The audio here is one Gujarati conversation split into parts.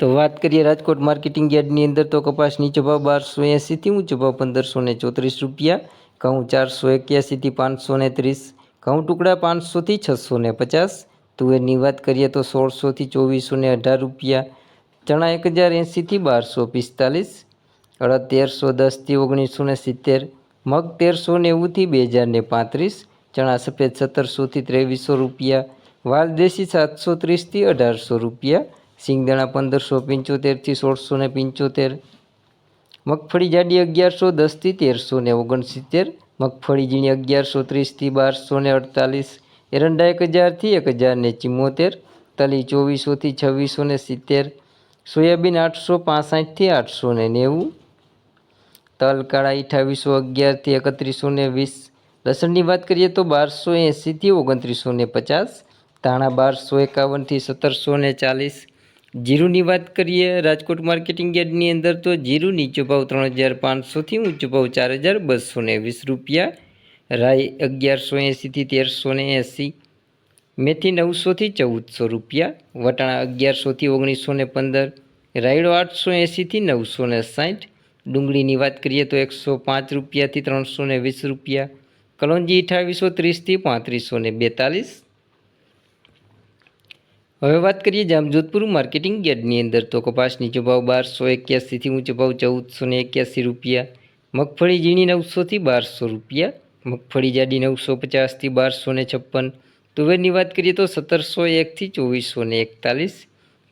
તો વાત કરીએ રાજકોટ માર્કેટિંગ યાર્ડની અંદર તો કપાસ નીચો ભાવ બારસો એંસીથી ઊંચો ભાવ પંદરસો ને ચોત્રીસ રૂપિયા, ઘઉં ચારસો એક્યાસીથી પાંચસો ને ત્રીસ, ઘઉં ટુકડા પાંચસોથી છસો ને પચાસ, તુવેરની વાત કરીએ તો સોળસોથી ચોવીસો ને અઢાર રૂપિયા, ચણા એક હજાર એંસીથી બારસો પિસ્તાલીસ, અડદ તેરસો દસથી ઓગણીસો ને સિત્તેર, મગ તેરસો નેવુંથી બે હજાર ને પાંત્રીસ, ચણા સફેદ સત્તરસોથી ત્રેવીસો રૂપિયા, વાલ દેશી સાતસો ત્રીસથી અઢારસો રૂપિયા સિંગદાણા પંદરસો પંચોતેરથી સોળસો ને પંચોતેર. મગફળી જાડી અગિયારસો, દસથી તેરસો ને ઓગણસિત્તેર. મગફળી ઝીણી અગિયારસો, ત્રીસથી બારસો ને અડતાલીસ. એરંડા એક હજારથી એક હજાર ને ચિમ્મોતેર તલી ચોવીસોથી છવ્વીસો ને સિત્તેર. સોયાબીન આઠસો, પાસઠથી આઠસો ને નેવું. તલ, કાળા અઠાવીસો અગિયારથી એકત્રીસો ને વીસ. લસણની વાત કરીએ તો બારસો એંસીથી ઓગણત્રીસો ને પચાસ. ધાણા બારસો એકાવનથી સત્તરસો ને ચાલીસ. જીરુની વાત કરીએ, રાજકોટ માર્કેટિંગ યાર્ડની અંદર તો જીરું નીચો ભાવ ત્રણ હજાર પાંચસોથી ઊંચો ભાવ ચાર હજાર બસો ને વીસ રૂપિયા, રાઈ અગિયારસો એંસીથી તેરસો ને એંસી મેથી નવસોથી ચૌદસો રૂપિયા, વટાણા અગિયારસોથી ઓગણીસો ને પંદર, રાયડો આઠસો એંસીથી નવસો ને સાઠ, ડુંગળીની વાત કરીએ તો એકસો પાંચ રૂપિયાથી ત્રણસો ને વીસ રૂપિયા, કલોંજી અઠાવીસો ત્રીસથી પાંત્રીસો ને બેતાલીસ હવે વાત કરીએ જામજોધપુર માર્કેટિંગ યાર્ડની અંદર તો કપાસ નીચો ભાવ બારસો એક્યાસીથી ઊંચો ભાવ ચૌદસો ને એક્યાસી રૂપિયા, મગફળી ઝીણી નવસોથી બારસો રૂપિયા, મગફળી જાડી નવસો પચાસથી બારસો ને છપ્પન, તુવેરની વાત કરીએ તો સત્તરસો એકથી ચોવીસો ને એકતાલીસ,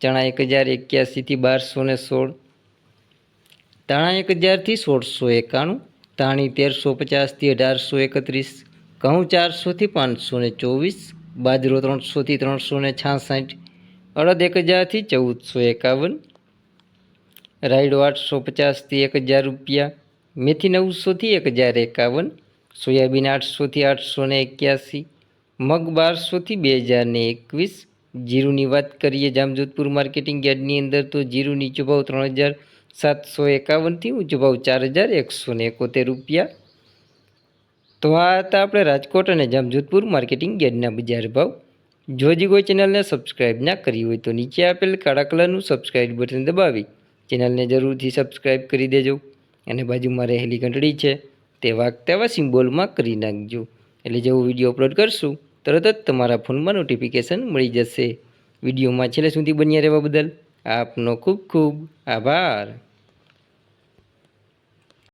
ચણા એક હજાર એક્યાસીથી બારસો ને સોળ તાણા એક હજારથી સોળસો એકાણું તાણી તેરસો પચાસથી અઢારસો એકત્રીસ, ઘઉં ચારસોથી પાંચસો ને ચોવીસ બાજરો ત્રણસોથી ત્રણસો ને છાસઠ, અડદ એક હજારથી ચૌદસો એકાવન, રાયડો આઠસો પચાસથી એક હજાર રૂપિયા, મેથી નવસોથી એક હજાર એકાવન, સોયાબીન આઠસોથી આઠસો ને એક્યાસી, મગ બારસોથી બે હજાર ને એકવીસ. જીરુની વાત કરીએ જામજોધપુર માર્કેટિંગ યાર્ડની અંદર તો જીરું નીચો ત્રણ હજાર સાતસો એકાવનથી ઊંચો ભાવ ચાર હજાર એકસો ને એકોતેર રૂપિયા. તો આ હતા આપણે રાજકોટ અને જામજોધપુર માર્કેટિંગ યાર્ડના બજાર ભાવ. જો હજી કોઈ ચેનલને સબસ્ક્રાઈબ ના કરી હોય તો નીચે આપેલ કાળા કલરનું સબસ્ક્રાઈબ બટન દબાવી ચેનલને જરૂરથી સબસ્ક્રાઈબ કરી દેજો. અને બાજુમાં રહેલી ઘંટડી છે તે વાગતા એવા સિમ્બોલમાં કરી નાખજો. એટલે જેવો વીડિયો અપલોડ કરશું, તરત જ તમારા ફોનમાં નોટિફિકેશન મળી જશે. વિડીયોમાં છેલ્લે સુધી બન્યા રહેવા બદલ આપનો ખૂબ ખૂબ આભાર.